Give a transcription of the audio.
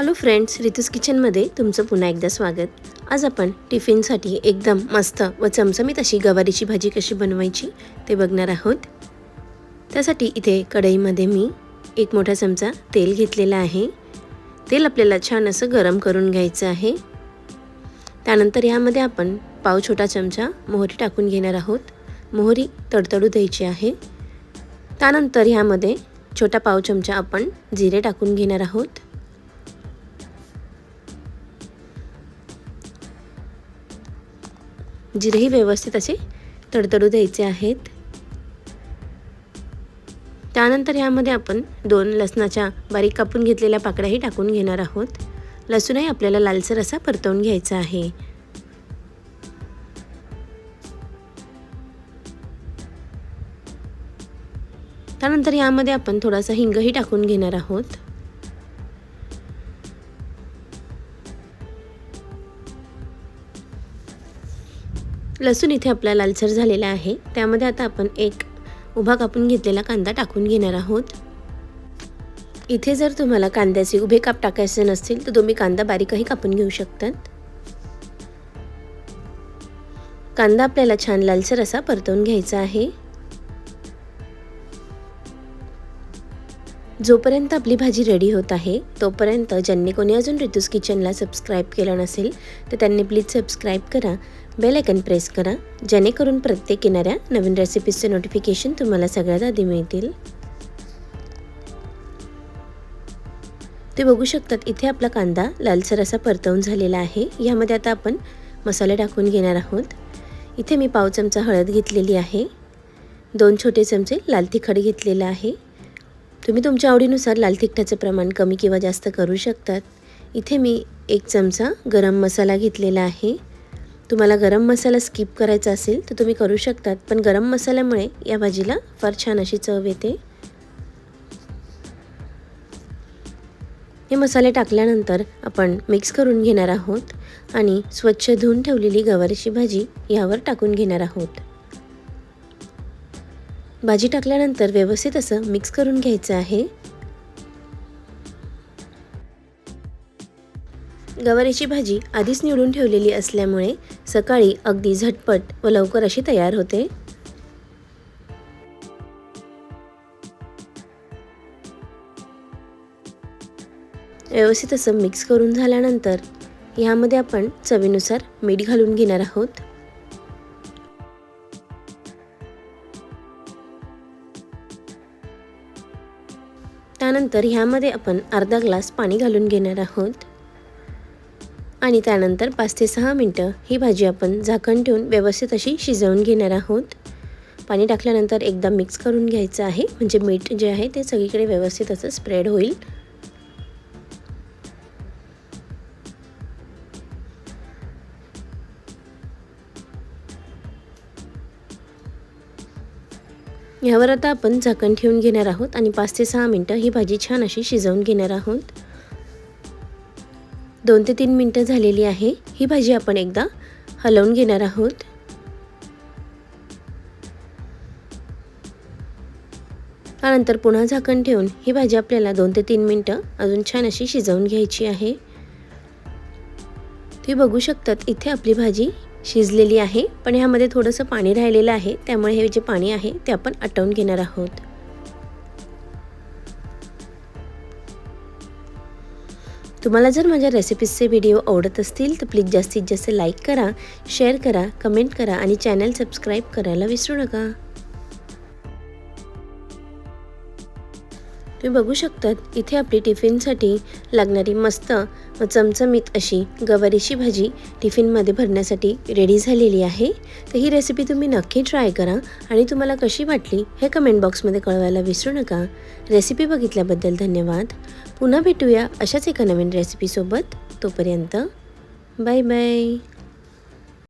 Hello friends रितूस किचनमध्ये तुमचं पुन्हा एकदा स्वागत. आज आपण टिफिनसाठी एकदम मस्त व चमचमीत अशी गवारीची भाजी कशी बनवायची ते बघणार आहोत. त्यासाठी इथे कढईमध्ये मी एक मोठा चमचा तेल घेतलेला आहे. तेल आपल्याला छान असं गरम करून घ्यायचं आहे. त्यानंतर यामध्ये आपण पाव छोटा चमचा मोहरी टाकून घेणार आहोत. मोहरी तडतडू द्यायची आहे. त्यानंतर ह्यामध्ये छोटा पाव चमचा आपण जिरे टाकून घेणार आहोत. जिरेही व्यवस्थित असे तडतडू द्यायचे आहेत. त्यानंतर यामध्ये आपण दोन लसणाच्या बारीक कापून घेतलेल्या पाकड्याही टाकून घेणार आहोत. लसूणही आपल्याला लालसर असा परतवून घ्यायचा आहे. त्यानंतर यामध्ये आपण थोडासा हिंगही टाकून घेणार आहोत. लसूण इथे आपला लालसर झालेला आहे. त्यामध्ये आता आपण एक उभा कापून घेतलेला कांदा टाकून घेणार आहोत. इथे जर तुम्हाला कांद्याचे उभे काप टाकायचे नसतील तर तुम्ही कांदा बारीकही कापून घेऊ शकतात. कांदा आपल्याला छान लालसर असा परतवून घ्यायचा आहे. जोपर्यंत आपली भाजी रेडी होत आहे तोपर्यंत ज्यांनी कोणी अजून रितूस किचनला सबस्क्राईब केलं नसेल तर त्यांनी प्लीज सबस्क्राईब करा बेल आयकन प्रेस करा जेणेकरून प्रत्येक येणाऱ्या नवीन रेसिपीजचे नोटिफिकेशन तुम्हाला सगळ्यात आधी मिळतील. ते बघू शकतात इथे आपला कांदा लालसर असा परतवून झालेला आहे यामध्ये आता आपण मसाले टाकून घेणार आहोत. इथे मी पाव चमचा हळद घेतलेली आहे दोन छोटे चमचे लाल तिखट घेतलेलं आहे तुम्ही तुमच्या आवडीनुसार लाल तिखटाचं प्रमाण कमी किंवा जास्त करू शकतात. इथे मी एक चमचा गरम मसाला घेतलेला आहे. तुम्हाला गरम मसाला स्किप करायचा असेल तर तुम्ही करू शकतात पण गरम मसाल्यामुळे या भाजीला फार छान अशी चव येते. हे मसाले टाकल्यानंतर आपण मिक्स करून घेणार आहोत आणि स्वच्छ धुवून ठेवलेली गवारीची भाजी यावर टाकून घेणार आहोत. भाजी टाकल्यानंतर व्यवस्थित असं मिक्स करून घ्यायचं आहे. गवारीची भाजी आधीच निवडून ठेवलेली असल्यामुळे सकाळी अगदी झटपट व लवकर अशी तयार होते. व्यवस्थित असं मिक्स करून झाल्यानंतर ह्यामध्ये आपण चवीनुसार मीठ घालून घेणार आहोत. त्यानंतर ह्यामध्ये आपण अर्धा ग्लास पाणी घालून घेणार आहोत. आणि त्यानंतर पाच ते सहा मिनटं ही भाजी आपण झाकण ठेवून व्यवस्थित अशी शिजवून घेणार आहोत. पाणी टाकल्यानंतर एकदा मिक्स करून घ्यायचं आहे. म्हणजे मीठ जे आहे ते सगळीकडे व्यवस्थित असं स्प्रेड होईल. ह्यावर आता आपण झाकण ठेवून घेणार आहोत आणि पाच ते सहा मिनटं ही भाजी छान अशी शिजवून घेणार आहोत. दोन ते तीन मिनटं झालेली आहे. ही भाजी आपण एकदा हलवून घेणार आहोत. त्यानंतर पुन्हा झाकण ठेवून ही भाजी आपल्याला दोन ते तीन मिनटं अजून छान अशी शिजवून घ्यायची आहे. तुम्ही बघू शकतात इथे आपली भाजी शिजलेली आहे पण ह्यामध्ये थोडंसं पाणी राहिलेलं आहे त्यामुळे हे जे पाणी आहे ते आपण आटवून घेणार आहोत. तुम्हाला जर माझ्या रेसिपीजचे व्हिडिओ आवडत असतील तर प्लीज जास्तीत जास्त लाईक करा शेअर करा कमेंट करा आणि चॅनल सबस्क्राईब करायला विसरू नका. तुम्ही बघू शकतात इथे आपली टिफिनसाठी लागणारी मस्त व चमचमीत अशी गवारीची भाजी टिफिनमध्ये भरण्यासाठी रेडी झालेली आहे. तर ही रेसिपी तुम्ही नक्की ट्राय करा आणि तुम्हाला कशी वाटली हे कमेंट बॉक्समध्ये कळवायला विसरू नका. रेसिपी बघितल्याबद्दल धन्यवाद. पुन्हा भेटूया अशाच एका नवीन रेसिपीसोबत तोपर्यंत बाय बाय